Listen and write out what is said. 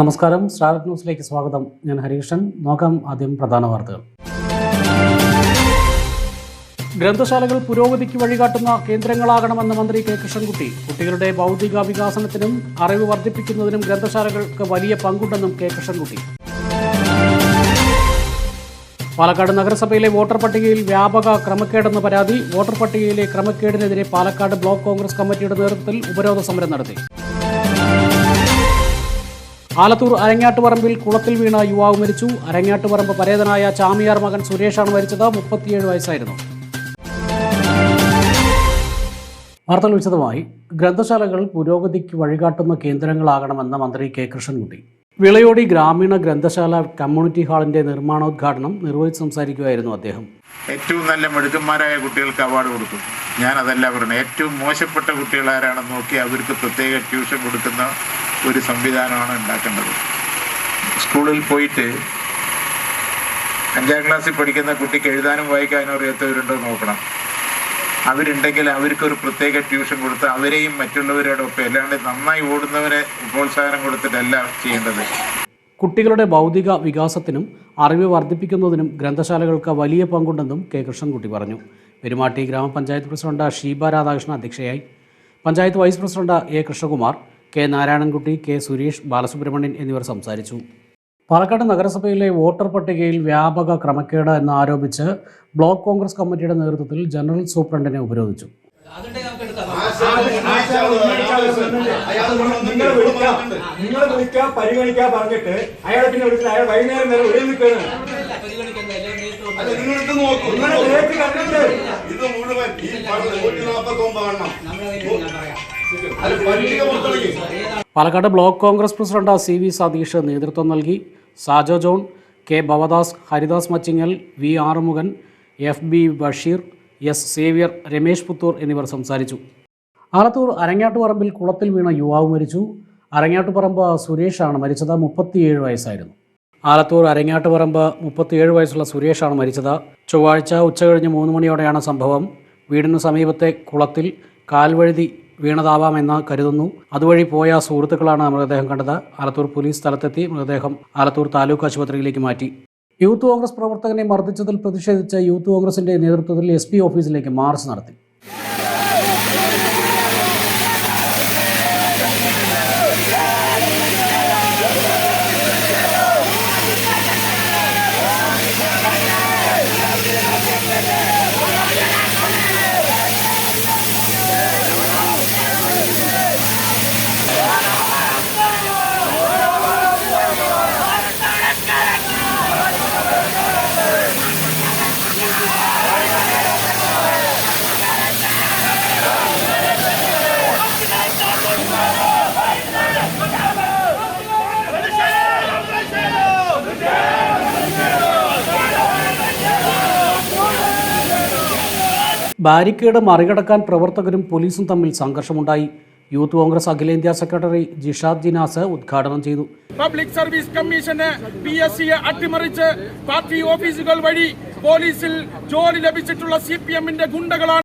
നമസ്കാരം. സ്റ്റാർ ന്യൂസിലേക്ക് സ്വാഗതം. ഞാൻ ഹരീഷൻ നോക്കാം ആദ്യം പ്രധാന വാർത്തകൾ. ഗ്രന്ഥശാലകൾ പുരോഗതിക്ക് വഴികാട്ടുന്ന കേന്ദ്രങ്ങളാകണമെന്ന് മന്ത്രി കെ. കൃഷ്ണൻകുട്ടി. കുട്ടികളുടെ ബൗദ്ധിക വികാസനത്തിനും അറിവ് വർദ്ധിപ്പിക്കുന്നതിനും ഗ്രന്ഥശാലകൾക്ക് വലിയ പങ്കുണ്ടെന്നും കെ. കൃഷ്ണൻകുട്ടി. പാലക്കാട് നഗരസഭയിലെ വോട്ടർ പട്ടികയിൽ വ്യാപക ക്രമക്കേടെന്ന് പരാതി. വോട്ടർ പട്ടികയിലെ ക്രമക്കേടിനെതിരെ പാലക്കാട് ബ്ലോക്ക് കോൺഗ്രസ് കമ്മിറ്റിയുടെ നേതൃത്വത്തിൽ ഉപരോധ സമരം നടത്തി. ആലത്തൂർ അരങ്ങാട്ടുപറമ്പിൽ കുളത്തിൽ വീണ യുവാവ് മരിച്ചു. അരങ്ങാട്ടുപറമ്പ് പരേതനായ ചാമിയാർ മകൻ സുരേഷാണ് മരിച്ചത്. മുപ്പത്തിയേഴ് വയസ്സായിരുന്നു. വാർത്തകൾ വിശദമായി. ഗ്രന്ഥശാലകൾ പുരോഗതിക്ക് വഴികാട്ടുന്ന കേന്ദ്രങ്ങളാകണമെന്ന് മന്ത്രി കെ. കൃഷ്ണൻകുട്ടി. വിളയോടി ഗ്രാമീണ ഗ്രന്ഥശാല കമ്മ്യൂണിറ്റി ഹാളിന്റെ നിർമ്മാണോദ്ഘാടനം നിർവഹിച്ച് സംസാരിക്കുകയായിരുന്നു അദ്ദേഹം. ഏറ്റവും നല്ല മിടുക്കന്മാരായ കുട്ടികൾക്ക് അവാർഡ് കൊടുക്കും ഞാൻ അതല്ല പറയുന്നത് ഏറ്റവും മോശപ്പെട്ട കുട്ടികൾ ആരാണെന്ന് നോക്കി അവർക്ക് പ്രത്യേക ട്യൂഷൻ കൊടുക്കുന്ന ഒരു സംവിധാനമാണ് ഉണ്ടാക്കേണ്ടത്. സ്കൂളിൽ പോയിട്ട് അഞ്ചാം ക്ലാസ്സിൽ പഠിക്കുന്ന കുട്ടിക്ക് എഴുതാനും വായിക്കാനും അറിയാത്തവരുണ്ടോ നോക്കണം. അവരുണ്ടെങ്കിൽ അവർക്കൊരു പ്രത്യേക ട്യൂഷൻ കൊടുത്ത് അവരെയും മറ്റുള്ളവരോടൊപ്പം അല്ലാണ്ട് നന്നായി ഓടുന്നവരെ പ്രോത്സാഹനം കൊടുത്തിട്ടല്ല ചെയ്യേണ്ടത്. കുട്ടികളുടെ ബൗദ്ധിക വികാസത്തിനും അറിവ് വർദ്ധിപ്പിക്കുന്നതിനും ഗ്രന്ഥശാലകൾക്ക് വലിയ പങ്കുണ്ടെന്നും കെ. കൃഷ്ണൻകുട്ടി പറഞ്ഞു. പെരുമാട്ടി ഗ്രാമപഞ്ചായത്ത് പ്രസിഡന്റ് ഷീബ രാധാകൃഷ്ണൻ അധ്യക്ഷയായി. Panchayat vice president A. Krishnakumar K Narayanankutty K Suresh Balasubramanian എന്നിവർ സംസാരിച്ചു. പാലക്കാട് നഗരസഭയിലെ വോട്ടർ പട്ടികയിൽ വ്യാപക ക്രമക്കേട് എന്ന് എന്നാരോപിച്ച് ബ്ലോക്ക് കോൺഗ്രസ് കമ്മിറ്റിയുടെ നേതൃത്വത്തിൽ ജനറൽ സൂപ്രണ്ടിനെ ഉപരോധിച്ചു. നിങ്ങൾ വിളിക്കാം. നിങ്ങൾ വിളിക്കാം പറഞ്ഞിട്ട് അയാളെ പിന്നെ വിളിച്ചിട്ട് അയാൾ വൈകുന്നേരം വരെ ഒഴിവ് നിൽക്കുകയാണ്. അല്ല, നിങ്ങളിത് നോക്കൂ. നിങ്ങളെ കണ്ടിട്ട്. ഇത് മുഴുവൻ ഈ പണം നൂറ്റി നാൽപ്പത്തി ഒമ്പത് എണ്ണം അത് പട്ടിക പുറത്തിറങ്ങി Palakkad block Congress president C V Satheesh നേതൃത്വം നൽകി. Sajo John K Bhavadas Haridas Machingal V Arumukhan F B Basheer S Xavier Ramesh Puthur എന്നിവർ സംസാരിച്ചു. ആലത്തൂർ അരങ്ങാട്ടുപറമ്പിൽ കുളത്തിൽ വീണ യുവാവ് മരിച്ചു. അരങ്ങാട്ടുപറമ്പ് സുരേഷാണ് മരിച്ചത് മുപ്പത്തിയേഴ് വയസ്സായിരുന്നു. ആലത്തൂർ അരങ്ങാട്ടുപറമ്പ് മുപ്പത്തിയേഴ് വയസ്സുള്ള സുരേഷാണ് മരിച്ചത്. ചൊവ്വാഴ്ച ഉച്ചകഴിഞ്ഞ് മൂന്ന് മണിയോടെയാണ് സംഭവം. വീടിനു സമീപത്തെ കുളത്തിൽ കാൽവഴുതി വീണതാവാമെന്ന് കരുതുന്നു. അതുവഴി പോയ സുഹൃത്തുക്കളാണ് മൃതദേഹം കണ്ടത്. ആലത്തൂർ പോലീസ് സ്ഥലത്തെത്തി മൃതദേഹം ആലത്തൂർ താലൂക്ക് ആശുപത്രിയിലേക്ക് മാറ്റി. യൂത്ത് കോൺഗ്രസ് പ്രവർത്തകനെ മർദ്ദിച്ചതിൽ പ്രതിഷേധിച്ച് യൂത്ത് കോൺഗ്രസിന്റെ നേതൃത്വത്തിൽ എസ് പി ഓഫീസിലേക്ക് മാർച്ച് നടത്തി. ബാരിക്കേഡ് മറികടക്കാൻ പ്രവർത്തകരും പോലീസും തമ്മിൽ സംഘർഷമുണ്ടായി. യൂത്ത് കോൺഗ്രസ് അഖിലേന്ത്യാ സെക്രട്ടറി ജിഷാദ് ജിനാസ് ഉദ്ഘാടനം ചെയ്തു. പബ്ലിക് സർവീസ് കമ്മീഷന് പി എസ് സിയെ അട്ടിമറിച്ച് പാർട്ടി ഓഫീസുകൾ വഴി പോലീസിൽ ജോലി ലഭിച്ചിട്ടുള്ള സി പി എമ്മിന്റെ ഗുണ്ടകളാണ്